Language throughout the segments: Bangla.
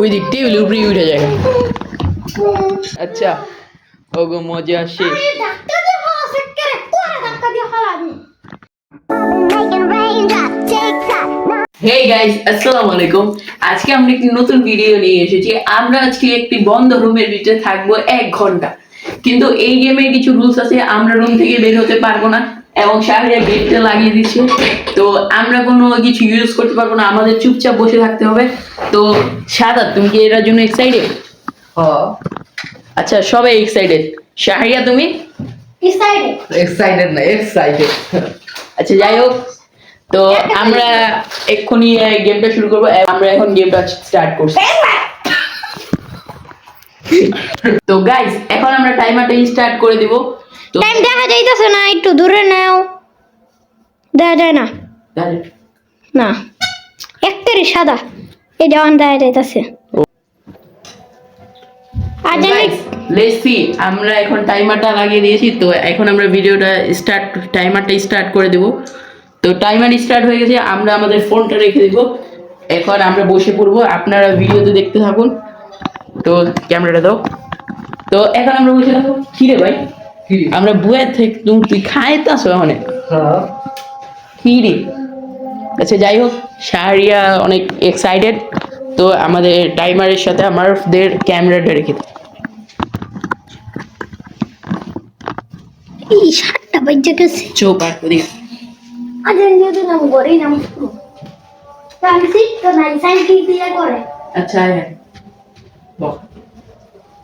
ওই দিক টেবিল উপরে উঠে যায়। আচ্ছা ওগো মজা শেষ. হেই গাইস আসসালামু আলাইকুম। আজকে আমরা একটি নতুন ভিডিও নিয়ে এসেছি। আমরা আজকে একটি বন্ধ রুমের ভিতরে থাকব এক ঘণ্টা। কিন্তু এই গেমের কিছু রুলস আছে আমরা রুম থেকে বের হতে পারব না। এবং শাহরিয়া গেটটা লাগিয়ে দিচ্ছে তো আমরা কোনো কিছু ইউজ করতে পারব না আমাদের চুপচাপ বসে থাকতে হবে। তো সাদা তুমি কি এটার জন্য এক্সাইটেড আচ্ছা সবাই এক্সাইটেড শাহরিয়া তুমি? এই সাইডে এক্সাইটেড না এক্সাইটেড আচ্ছা যাই হোক। তো আমরা এক্ষুনি গেমটা শুরু করব। আমরা এখন গেমটা স্টার্ট করছি। তো গাইস এখন আমরা টাইমারটা স্টার্ট করে দিব। টাইম দেখা যাইতেছে না একটু দূরে নাও। দেখা যায় না। না। একটারই সাদা। এই দেওয়ান দেখা যাইতেছে। আর জানি গাইস লেটস সি আমরা এখন টাইমারটা লাগিয়ে দিয়েছি তো এখন আমরা ভিডিওটা স্টার্ট টাইমারটা স্টার্ট করে দেব। তো টাইমার স্টার্ট হয়ে গেছে আমরা আমাদের ফোনটা রেখে দেব। এখন আমরা বসে পড়ব আপনারা ভিডিওতে দেখতে থাকুন। তো ক্যামেরাটা দাও। তো এখন আমরা বসে থাকব। কি রে ভাই? আমরা বুয়ে থেকে তুমি তুই খাইতাছো এখন? হ্যাঁ। কি রে? আচ্ছা যাই হোক শাহরিয়া অনেক এক্সাইটেড তো আমাদের টাইমারের সাথে আমাদের ক্যামেরাটা রেখে এই সাতটা বাজে গেছে। চোখ আর আজ যদি নাম নাম তো নাই সাইন কি দিয়ে করে? আচ্ছা হ্যাঁ বল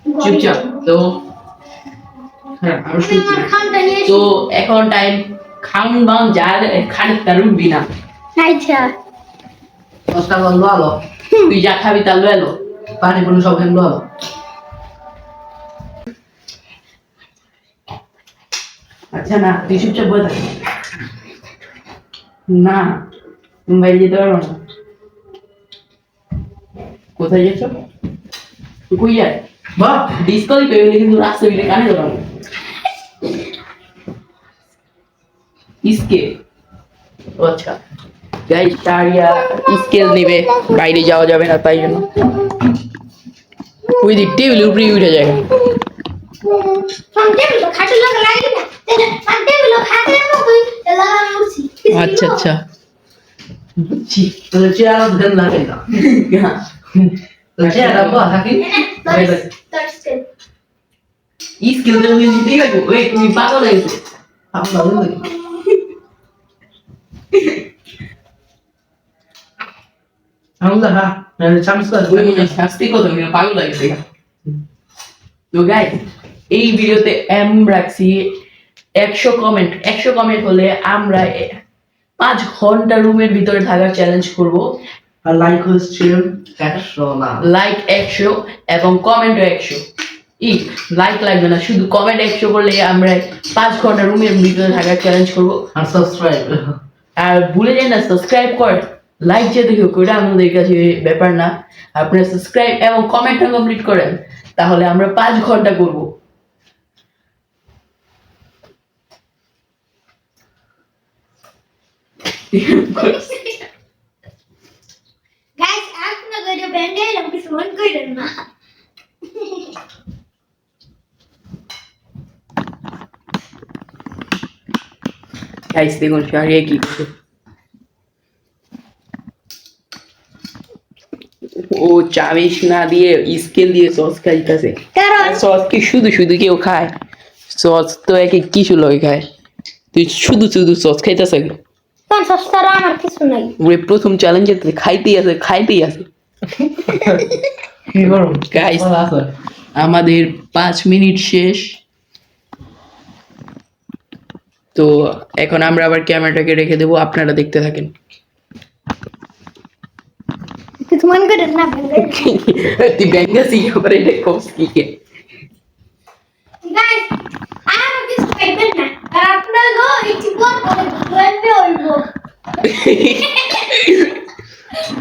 চুপচাপ। তো হ্যাঁ তো এখন টাইম খাউন বাউন যা খানিক তার উঠবি না। আচ্ছা। দশটা গন্ধ আলো। তুই যা খাবি তা লো এলো পানি পুনি সব হেন্দ আলো। আচ্ছা না তুই চুপচাপ বলে না তুমি বাইরে যেতে পারব না। কোথায় যাচ্ছ কই যায় বাহ ডিসকাউন্ট পেয়ে কিন্তু রাস্তা মিলে কানে যাব স্কেল আচ্ছা। গাইস তারিয়া স্কেল নেবে। বাইরে যাওয়া যাবে না তাই জন্য। ওই দিক টেবিল উপরে উঠে যায়। সামনে বিলো খাটে লাগা লাগি না সামনে বিলো খাটে না কই লাগা মুছি আচ্ছা আচ্ছা বুঝছি তাহলে চেয়ার ধরে লাগে না তাহলে চেয়ার রাখব থাকি স্কেল তো তুমি নিতেই পারব ওই তুমি পাগল হয়ে মনে শাস্তি কত পাগল হয়ে গেছে তো গাই এই ভিডিওতে এম রাখছি একশো কমেন্ট একশো কমেন্ট হলে আমরা পাঁচ ঘণ্টা রুমের ভিতরে থাকার চ্যালেঞ্জ করব। আর লাইক হচ্ছে লাইক একশো এবং কমেন্টও একশো ই লাইক লাগবে না। শুধু কমেন্ট একশো করলে আমরা পাঁচ ঘণ্টা রুমের ভিতরে থাকার চ্যালেঞ্জ করব। আর সাবস্ক্রাইব আর ভুলে যাই না সাবস্ক্রাইব কর। লাইক যে দেখো ওটা আমাদের কাছে ব্যাপার না। আপনারা সাবস্ক্রাইব এবং কমেন্টটা কমপ্লিট করেন তাহলে আমরা পাঁচ ঘণ্টা করব। গাইস আপনি করে ব্যান্ডে এলাম কিছু মন কইরেন না গাইস দেখুন শাহরিয়া কি করছে? চাবিস না দিয়ে স্কেল দিয়ে সস খাইতেছে। কারণ? সস কি শুধু শুধু কেউ খায়? সস তো একে কিছু লয় খায়। তুই শুধু শুধু সস খাইতেছে কোন? সস্তার আমার কিছু নাই। ওরে প্রথম চ্যালেঞ্জে খাইতেই আছে খাইতেই আছে। কি আছে। আমাদের পাঁচ মিনিট শেষ। তো এখন আমরা আবার ক্যামেরাটাকে রেখে দেবো আপনারা দেখতে থাকেন। কিছু মন করেন না ব্যান্ডে তুই ব্যাঙ্গা শিখে পরে কোর্স কি কে গাইস আর কিছু খাইবেন না আর আপনারা গো একটু কোন করে ব্যান্ডে হইব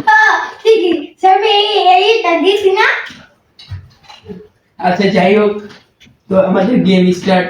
হ্যাঁ ঠিক সবে এইটা দিছি না আচ্ছা যাই হোক তো আমাদের গেম স্টার্ট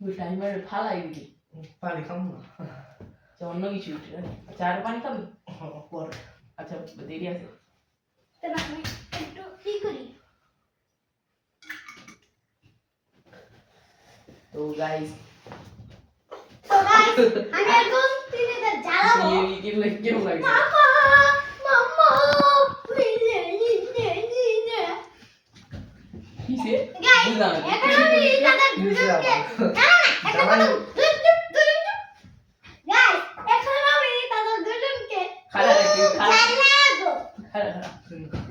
ওই টাইমার ফালাই দিবি। পানি খাম না। আচ্ছা অন্য কিছু আচ্ছা আর পানি খাবি? পরে। আচ্ছা দেরি আছে। একটু ই করি। তো গাইস তো guys, আমি এখন তিনটা জ্বালাবো। কেমন কেমন লাগছে মামা মামা নিনে নিনে নিনে কিসে গাইস বুঝলাম না। এখন আমি তাদের নিচে দুজনকে আবার। না না একটা কথা চুপ চুপ চুপ চুপ গাইস এখন আমি তাদের দুজনকে খাড়া রাখি, খাড়া। জ্বালাবো খাড়া খাড়া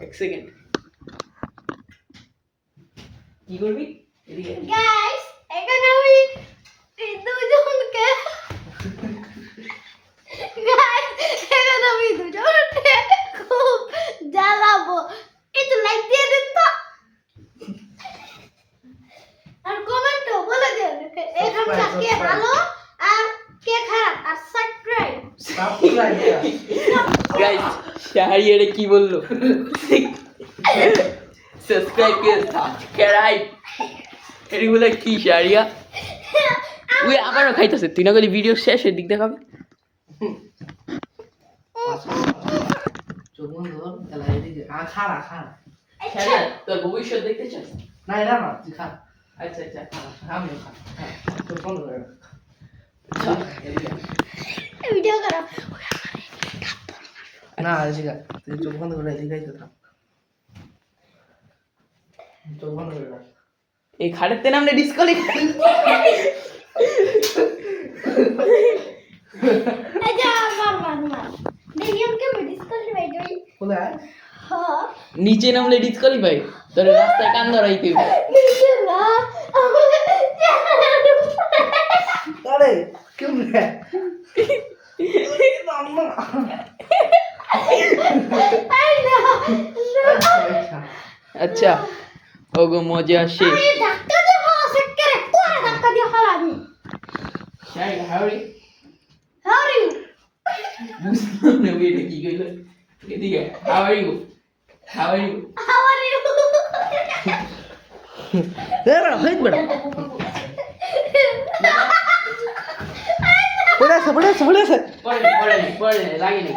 এক সেকেন্ড। কি করবি? এদিকে গাইস এখন আমি দুজনকে গাইস এখন আমি দুজনকে খুব জ্বালাবো। একটু লাইক দিয়ে দিন তো। আর কমেন্টও বলে দিন এখানটা কে ভালো আর কে খারাপ? আর সাবস্ক্রাইব সাবস্ক্রাইব গাইস শাহরিয়ারে কি বলল? সাবস্ক্রাইব কে সাবস্ক্রাইব এটি বলে কি শাহরিয়া? ওই আবারও খাইতেছে। তুই না করলে ভিডিও শেষের দিক দেখাবে কর তোর ভবিষ্যৎ দেখতে চাস? না এটা না তুই খা। আচ্ছা আচ্ছা। চোখ বন্ধ করে রাখ। চল, এদিকে আয়। ভিডিও করো না এদিকে আয়। তুই চোখ বন্ধ করে থাক চোখ বন্ধ এই খাটের আমি হ্যাঁ নিচে নামলে ডিসকোয়ালিফাই তোর রাস্তায় কান ধরাইতে হবে। নিচে না আরে কেমনে আম্মা আই না আচ্ছা আচ্ছা আচ্ছা ওগো মজা শেষ আমি ধাক্কা দিয়ে হাওয়া সেট করে তোরে ধাক্কা দিয়ে হাওয়া আমি শাহরিয়া হাওড়ি হাউ আর ইউ বুঝলাম না ওই এটা কি কইলো এদিকে how are you how are you how are you এরা হেট বেড়া পড়ে আছে পড়ে আছে পড়ে আছে পড়ে পড়ে লাগে নে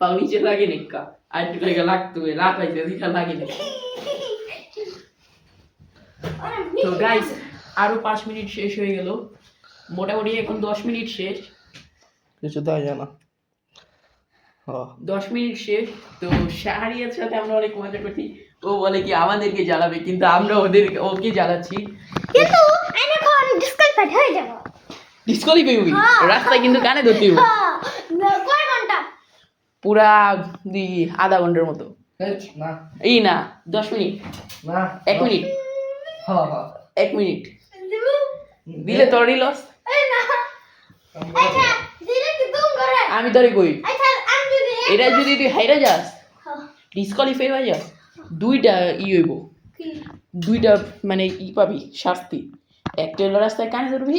পাও নিচে লাগে নে কা। আর একটু লেগে লাগতো রাত হইতে দিকা লাগে নে তো গাইস আরও পাঁচ মিনিট শেষ হয়ে গেল। মোটামুটি এখন দশ মিনিট শেষ। কিছু দেওয়া যায় না দশ মিনিট শেষ। তো শাহরিয়ার সাথে আমরা অনেক মজা করছি। ও বলে কি আমাদেরকে জ্বালাবে কিন্তু আমরা ওদের ওকে জ্বালাচ্ছি। কিন্তু আমি এখন ডিসকাউন্ট হয়ে যাব। ডিসকোয়ালিফাই হবি হ্যাঁ। রাস্তায় কিন্তু কানে ধরতে হবে। হ্যাঁ। কয় ঘণ্টা? পুরা দি আধা ঘণ্টার মতো। না। এই না দশ মিনিট। না এক মিনিট। হ্যাঁ হ্যাঁ। এক মিনিট। দিলে তোরই লস আচ্ছা আমি তোরে কই? আচ্ছা আমি যদি এটা যদি তুই হাইরা যাস হ্যাঁ, ডিসকোয়ালিফাই হয়ে যাস দুইটা ই হইব। কি? দুইটা মানে ই পাবি শাস্তি। একটা রাস্তায় কানে ধরবি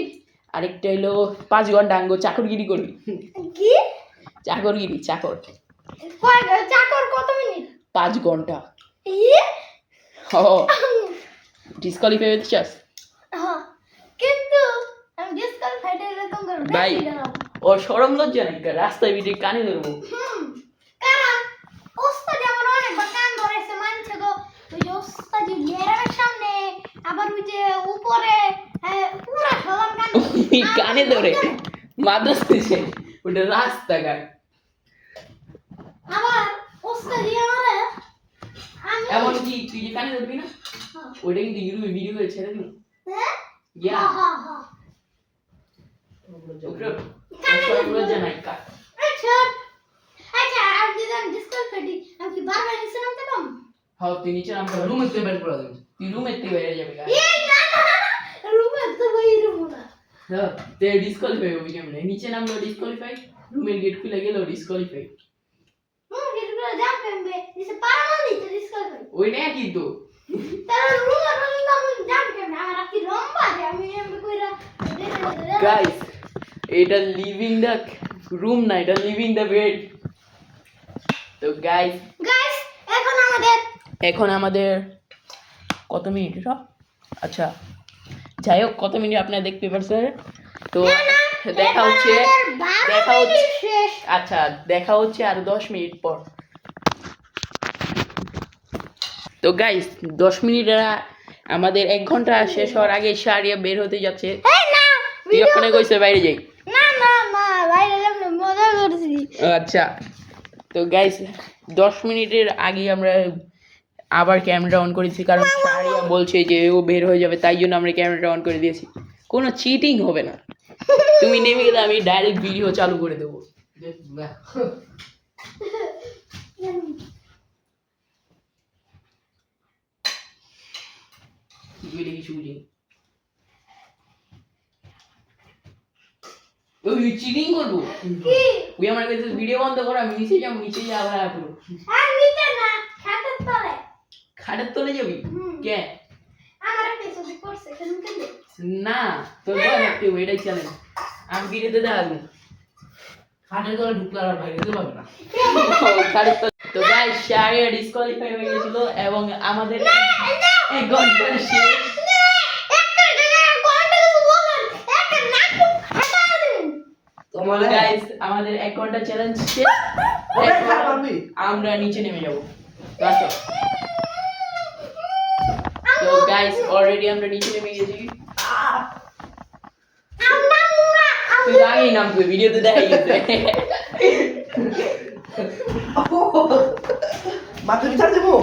আরেকটা হলো পাঁচ ঘণ্টা আঙ্গো চাকরগিরি করবি। কি? চাকরগিরি চাকর। চাকর কত মিনিট? পাঁচ ঘণ্টা। ডিসকোয়ালিফাই হতে চাস কিন্তু আমি এরকম ভাই। ও সরম লজ্জা রাস্তায় বিটে কানে ধরবো হুম কারণ ওস্তাদ যেমন অনেকবার কান ধরেছে মানছে গো ওই যে ওস্তাদি মেয়েরার সামনে আবার ওই যে উপরে হ্যাঁ, পুরা সবার কান কানে ধরে মাদ্রাস দিছে ওটা রাস্তাঘাট। আবার ওস্তাদি আমারে আমি এমন কি? তুই যে কানে ধরবি না? হ্যাঁ। ওইটা কিন্তু ইউটিউবে ভিডিও করে ছেড়ে। দিন ইয়া নিচে নামতে তুই নিচে নাম রুমে তুই বের করে দিবি। তুই রুমের থেকে বেরিয়ে যাবে তে ডিসকোয়ালিফাই হবে কেমনে নিচে নামলো ডিসকোয়ালিফাই রুমের গেট খুলে গেল ডিসকোয়ালিফাই ওই না কি তো গাইস এটা লিভিং দ্য রুম না এটা লিভিং দ্য বেড তো গাইস গাইস এখন আমাদের এখন আমাদের কত মিনিট আচ্ছা। যাই হোক কত মিনিট আপনারা দেখতে পারছেন? তো দেখা হচ্ছে দেখা হচ্ছে আচ্ছা দেখা হচ্ছে আর দশ মিনিট পর। তো গাইস দশ মিনিট আমাদের এক ঘণ্টা শেষ হওয়ার আগে সারিয়া বের হতে যাচ্ছে। তুই ওখানে কইছে বাইরে যাই। আচ্ছা তো গাইস দশ মিনিটের আগে আমরা আবার ক্যামেরা অন করেছি কারণ সারিয়া বলছে যে ও বের হয়ে যাবে তাই জন্য আমরা ক্যামেরাটা অন করে দিয়েছি। কোনো চিটিং হবে না। তুমি নেমে গেলে আমি ডাইরেক্ট ভিডিও চালু করে দেবো। কিছু বুঝি ওই চিটিং করব? আমার কাছে ভিডিও বন্ধ করো আমি নিচে যাব নিচে যা আবার আর নিতে না খাটের তলে খাটের তলে যাবি? কে? আমার একটা ছবি করছে কেন কেন না তোর বল একটু এটাই চ্যালেঞ্জ আমি ভিডিওতে দেখাবো খাটের তলে ঢুকলে আর বাইরে যেতে পারবে না। খাটের তলে। তো গাই শারিয়া ডিসকোয়ালিফাই হয়ে গেছিল এবং আমাদের এক ঘণ্টা শেষ। গাইস আমাদের এক ঘণ্টা চ্যালেঞ্জ শেষ। আমরা নিচে নেমে যাব। আসো তো গাইস অলরেডি আমরা নিচে নেমে গেছি তুই আগেই নামবে ভিডিওতে দেখাই গেছে বাথরুম ছাড় দেবো